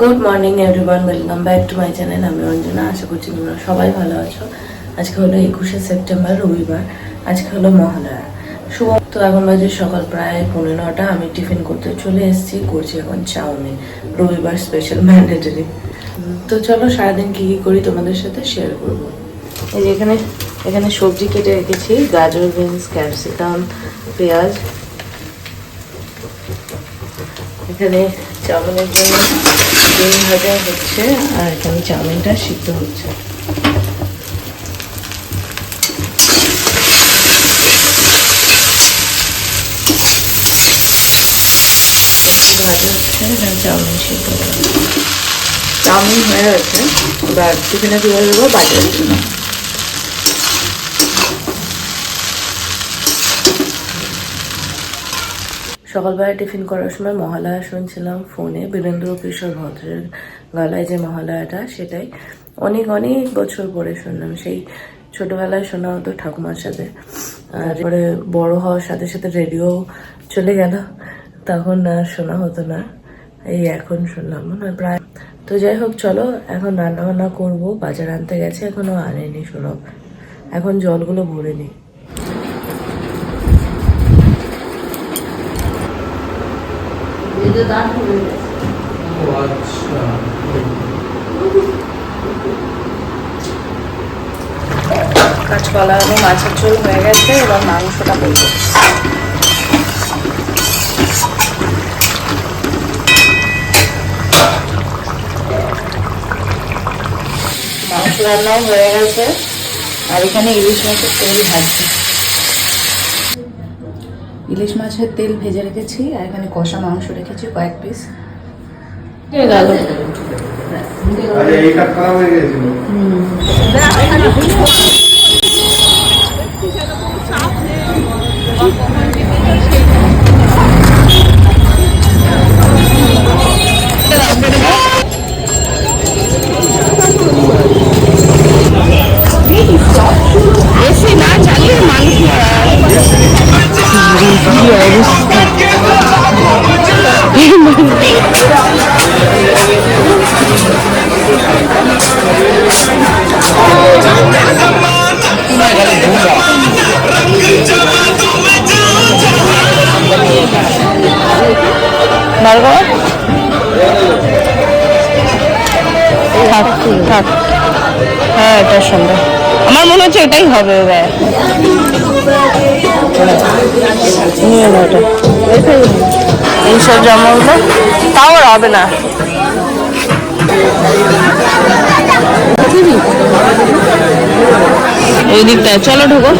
Good morning everyone welcome back to my channel আমি অঞ্জনা, আশা করছি তোমরা সবাই ভালো আছো। আজকে হলো একুশে সেপ্টেম্বর, রবিবার। আজকে হলো মহালয়া। শুভ তো এখন বাজে সকাল প্রায় পনেরো নটা। আমি টিফিন করতে চলে এসেছি। করছি এখন চাউমিন। রবিবার স্পেশাল ম্যান্ডেটরি তো চলো সারাদিন কি কি করি তোমাদের সাথে শেয়ার করব। এই যে এখানে এখানে সবজি কেটে রেখেছি। গাজর, বিনস ক্যাপসিকাম পেঁয়াজ। এখানে চাউমিনের জন্য ডিম ভাজা হচ্ছে, আর এখানে চাউমিনটা সিদ্ধ হচ্ছে। ভাজা হচ্ছে চাউমিন সিদ্ধ চাউমিন হয়ে গেছে। এবার টিফিনে তুলে দেবো? বাজারের জন্য সকালবেলা টিফিন করার সময় মহালয়া শুনছিলাম ফোনে। বীরেন্দ্র কিশোর ভদ্রের গলায় যে মহালয়াটা, সেটাই অনেক অনেক বছর পরে শুনলাম। সেই ছোটবেলায় শোনা হতো ঠাকুমার সাথে। আর পরে বড় হওয়ার সাথে সাথে রেডিও চলে গেল, তখন আর শোনা হতো না। এই এখন শুনলাম মানে প্রায়। তো যাই হোক, চলো, এখন রান্না বান্না করব। বাজার আনতে গেছে, এখনও আনেনি শোনো এখন জলগুলো ভরে নিই কাঁচকলা এবং মাছের ঝোল হয়ে গেছে এবার মাংসটা করব। মাংস রান্নাও হয়ে গেছে আর এখানে ইলিশ মাছের তেল ভাজছি ইলিশ মাছের তেল ভেজে রেখেছি আর এখানে কষা মাংস রেখেছি কয়েক পিস গেল। থাক থাক। হ্যাঁ এটা সুন্দর আমার মনে হচ্ছে এটাই হবে, এবার। নিয়ে নাও এটা। এইসব জামাগুলো তাও হবে না। ওই দিকটায়, চলো ঢুকো।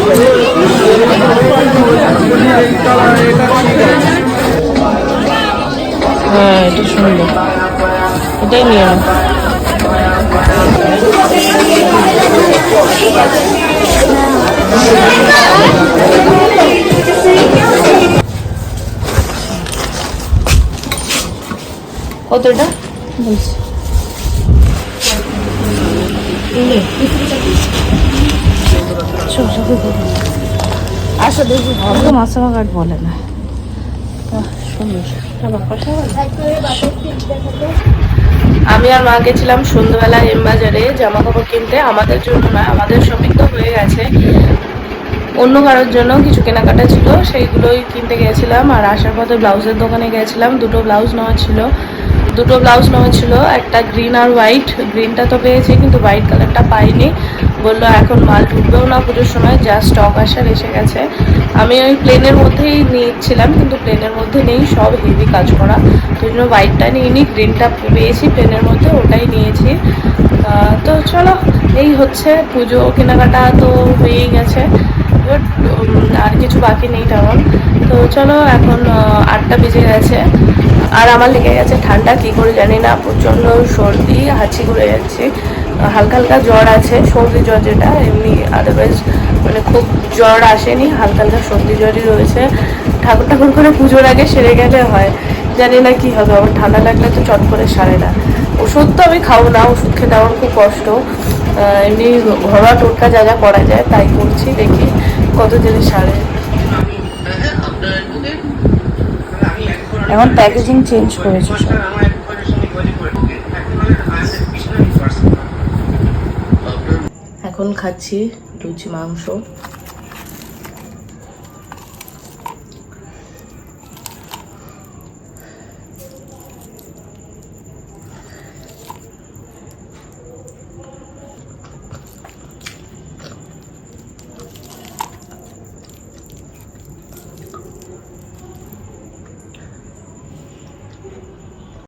হ্যাঁ এটা সুন্দর। এটাই নিয়ে কতটা? বলছি আসো দেখি। ভালো মাছামা কাঠ বলে না। আমি আর মা গেছিলাম সন্ধ্যাবেলা এম বাজারে জামা কাপড় কিনতে। আমাদের জন্য না, আমাদের শপিং তো হয়ে গেছে। অন্য কারোর জন্য কিছু কেনাকাটা ছিল, সেইগুলোই কিনতে গেছিলাম। আর আসার পথে ব্লাউজের দোকানে গেছিলাম। দুটো ব্লাউজ নেওয়া ছিল। দুটো ব্লাউজ নেওয়া ছিল, একটা গ্রিন আর হোয়াইট গ্রিনটা তো পেয়েছি, কিন্তু হোয়াইট কালারটা পাইনি। বলল, এখন মাল ঢুকবেও না পুজোর সময়, যা স্টক আসার এসে গেছে। আমি ওই প্লেনের মধ্যেই নিয়েছিলাম, কিন্তু প্লেনের মধ্যে নেই, সব হেভি কাজ করা। তো জন্য হোয়াইটটা নিইনি গ্রিনটা পেয়েছি প্লেনের মধ্যে, ওটাই নিয়েছি। তো চলো, এই হচ্ছে পুজো, কেনাকাটা তো হয়েই গেছে। আর কিছু বাকি নেই তেমন। তো চলো, এখন আটটা বেজে গেছে। আর আমার লেগে গেছে ঠান্ডা, কি করে জানি না, প্রচণ্ড সর্দি, হাঁচি করে যাচ্ছে। হালকা হালকা জ্বর আছে, সর্দি জ্বর যেটা, এমনি আদারওয়াইজ মানে খুব জ্বর আসেনি, হালকা হালকা সর্দি জ্বরই রয়েছে। ঠাকুর ঠাকুর করে পুজোর আগে সেরে গেলে হয়, জানি না কি হবে, আমার ঠান্ডা লাগলে তো চট করে সারে না। ওষুধ তো আমি খাব না, ওষুধ খেতে আমার খুব কষ্ট। এমনি ঘরোয়া টোটকা যা যা করা যায় তাই করছি, দেখি কত জিনিস সারে। এখন প্যাকেজিং চেঞ্জ করেছে এখন খাচ্ছি লুচি মাংস।